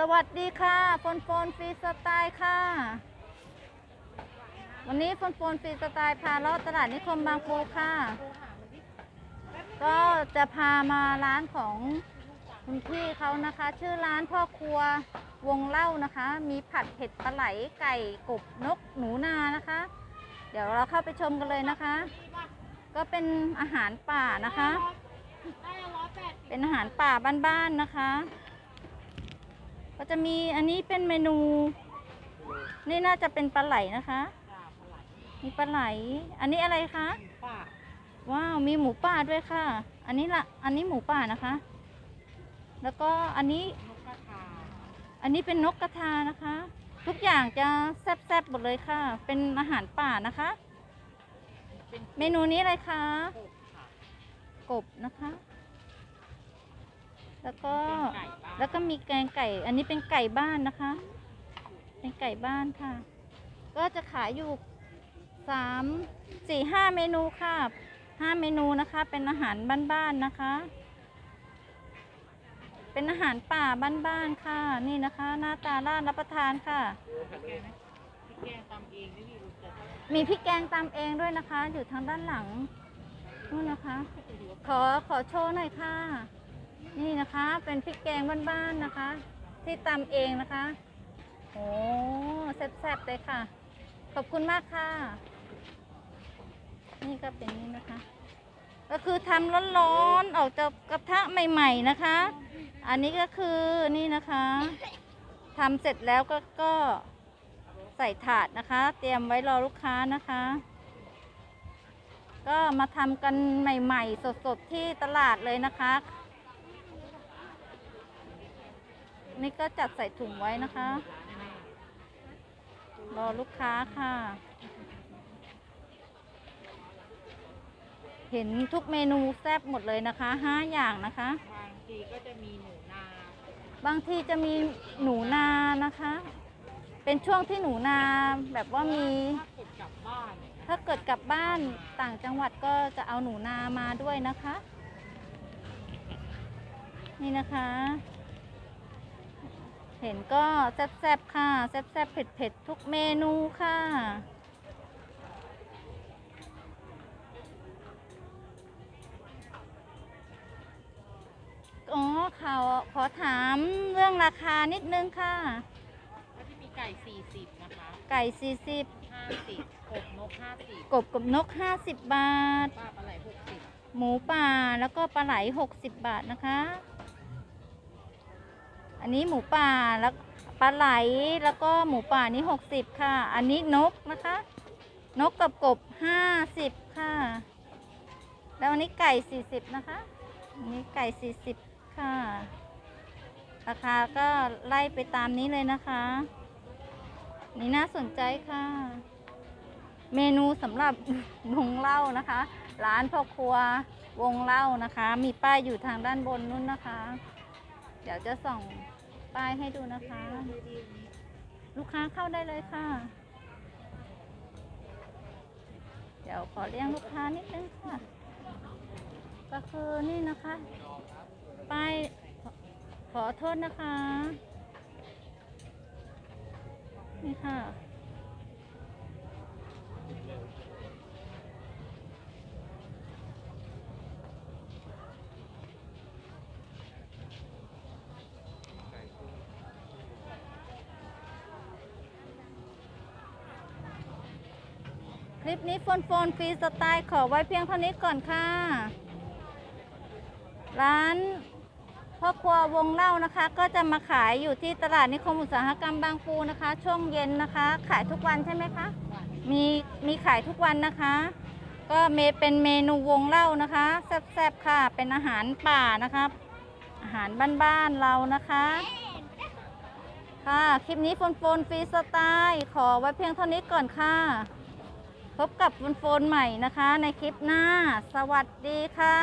สวัสดีค่ะโฟนโฟนฟรีสไตล์ค่ะ วันนี้โฟนโฟนฟรีสไตล์พาเลาะตลาดนิคมบางปูค่ะ ก็จะพามาร้านของคุณพี่เขานะคะ ชื่อร้านพ่อครัววงเล่านะคะ มีผัดเผ็ดปลาไหลไก่กบนกหนูนานะคะ เดี๋ยวเราเข้าไปชมกันเลยนะคะ ก็เป็นอาหารป่านะคะ เป็นอาหารป่าบ้านๆนะคะ ก็จะมีอันนี้เป็นเมนู นี่น่าจะเป็นปลาไหลนะคะ มีปลาไหล อันนี้อะไรคะป้าว้าว มีหมูป่าด้วยค่ะ อันนี้ละ อันนี้หมูป่านะคะ แล้วก็อันนี้นกกระทาอันนี้เป็นนกกระทานะคะ ทุกอย่างจะแซ่บๆหมดเลยค่ะ เป็นอาหารป่านะคะเป็นเมนูนี้อะไรคะ กบค่ะกบนะคะ แล้วก็เป็นไก่บ้านแล้วก็มีแกงไก่ อันนี้เป็นไก่บ้านนะคะ เป็นไก่บ้านค่ะ ก็จะขายอยู่สามสี่ห้าเมนูค่ะห้าเมนูนะคะ เป็นอาหารบ้านๆนะคะ เป็นอาหารป่าบ้านๆค่ะ นี่นะคะ หน้าตาน่ารับประทานค่ะผัดแกงไหมพี่แกงตำเองนี่พี่รู้จักมีพริกแกงตามเองด้วยนะคะ อยู่ทางด้านหลังนู่นนะคะ ขอขอโชว์หน่อยค่ะ นี่นะคะเป็นพริกแกงบ้านๆนะคะ ที่ตำเองนะคะโอ้แซ่บๆเลยค่ะ ขอบคุณมากค่ะ นี่ก็เป็นนี่นะคะ ก็คือทำร้อนๆออกจากกระทะใหม่ ๆนะคะ อันนี้ก็คือนี่นะคะทำเสร็จแล้วก็ก็ใส่ถาดนะคะ เตรียมไว้รอลูกค้านะคะ ก็มาทำกันใหม่ ๆ สดๆที่ตลาดเลยนะคะ นี่ก็จัดใส่ถุงไว้นะคะ รอลูกค้าค่ะ เห็นทุกเมนูแซ่บหมดเลยนะคะห้าอย่างนะคะ บางทีก็จะมีหนูนา บางทีจะมีหนูนานะคะ เป็นช่วงที่หนูนาแบบว่ามี ถ้าเกิดกลับบ้านเนี่ยถ้าเกิดกลับบ้านต่างจังหวัดก็จะเอาหนูนามาด้วยนะคะ นี่นะคะ เห็นก็แซ่บๆค่ะแซ่บๆเผ็ดๆทุกเมนูค่ะอ๋อข่าวขอถามเรื่องราคานิดนึงค่ะ ก็จะมีไก่ 40 นะคะ ไก่ 40 50กบนก 50กบกับนก 50 บาทป้าปลาไหลหมูป่าแล้วก็ปลาไหล 60 บาทนะคะ อันนี้หมูป่าแล้วปลาไหลแล้วก็หมูป่านี่60ค่ะ อันนี้นกนะคะ นกกับกบ50ค่ะ แล้วอันนี้ไก่40นะคะอันนี้ไก่40ค่ะ ราคาก็ไล่ไปตามนี้เลยนะคะ นี่น่าสนใจค่ะ เมนูสำหรับวงเล่านะคะ ร้านพ่อครัววงเล่านะคะ มีป้ายอยู่ทางด้านบนนู้นนะคะ เดี๋ยวจะส่อง ป้ายให้ดูนะคะ ลูกค้าเข้าได้เลยค่ะ เดี๋ยวขอเลี้ยงลูกค้านิดนึงค่ะ ก็คือนี่นะคะ ป้ายขอโทษนะคะ นี่ค่ะ คลิปนี้โฟนโฟนฟรีสไตล์ขอไว้เพียงเท่านี้ก่อนค่ะ ร้านพ่อครัววงเล่านะคะ ก็จะมาขายอยู่ที่ตลาดนิคมอุตสาหกรรมบางปูนะคะ ช่วงเย็นนะคะ ขายทุกวันใช่ไหมคะมีมีขายทุกวันนะคะ ก็เมเป็นเมนูวงเล่านะคะแซ่บๆค่ะ เป็นอาหารป่านะคะอาหารบ้านๆเรานะคะค่ะ คลิปนี้โฟนโฟนฟรีสไตล์ ขอไว้เพียงเท่านี้ก่อนค่ะ พบกับโฟนโฟนใหม่นะคะในคลิปหน้า สวัสดีค่ะ